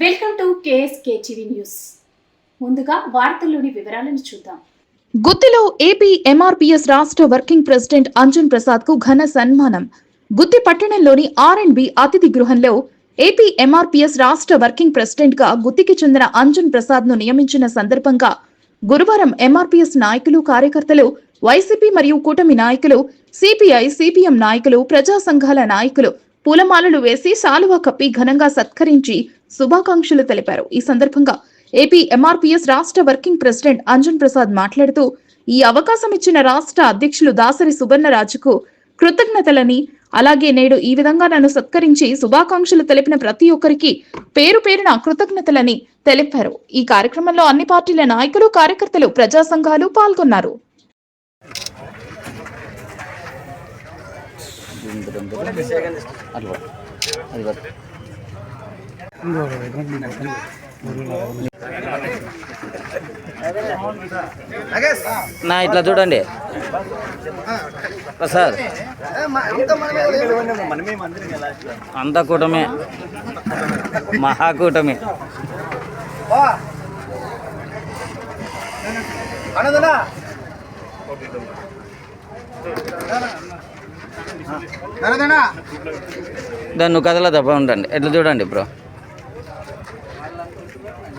Welcome to KSK TV news. ముందుగా వార్తల్లోని వివరాలను చూద్దాం. గుత్తిలో ఏపీ ఎంఆర్పీఎస్ రాష్ట్ర వర్కింగ్ ప్రెసిడెంట్ అంజన్ ప్రసాద్కు ఘన సన్మానం. గుత్తి పట్టణంలోని ఆర్ అండ్ బి అతిథి గృహంలో ఏపీ ఎంఆర్పీఎస్ రాష్ట్ర వర్కింగ్ ప్రెసిడెంట్గా గుత్తికి చెందిన అంజన్ ప్రసాద్ను నియమించిన సందర్భంగా గురువారం ఎంఆర్పీఎస్ నాయకులు కార్యకర్తలు వైసీపీ మరియు కూటమి నాయకులు సిపిఐ సిపిఎం నాయకులు ప్రజా సంఘాల నాయకులు పూలమాలలు వేసి శాలువా కప్పి ఘనంగా సత్కరించి శుభాకాంక్షలు తెలిపారు. ఈ సందర్భంగా ఏపీ ఎంఆర్పీఎస్ రాష్ట్ర వర్కింగ్ ప్రెసిడెంట్ అంజన్ ప్రసాద్ మాట్లాడుతూ ఈ అవకాశం ఇచ్చిన రాష్ట్ర అధ్యక్షులు దాసరి సుబర్ణరాజుకు కృతజ్ఞతలని అలాగే నేడు ఈ విధంగా నన్ను సత్కరించి శుభాకాంక్షలు తెలిపిన ప్రతి ఒక్కరికి పేరు పేరున కృతజ్ఞతలని తెలిపారు. ఈ కార్యక్రమంలో అన్ని పార్టీల నాయకులు కార్యకర్తలు ప్రజా సంఘాలు పాల్గొన్నారు. అది నా ఇట్లా చూడండి. ప్రసాద్. అంతా కూటమే మహాకూటమి దాన్ని నువ్వు కథలో తప్ప ఉండండి. ఎట్లా చూడండి బ్రో?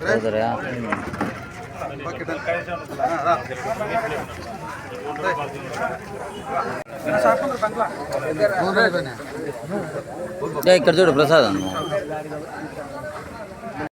సోదరా ఏ, ఇక్కడ చూడు ప్రసాద్ అన్న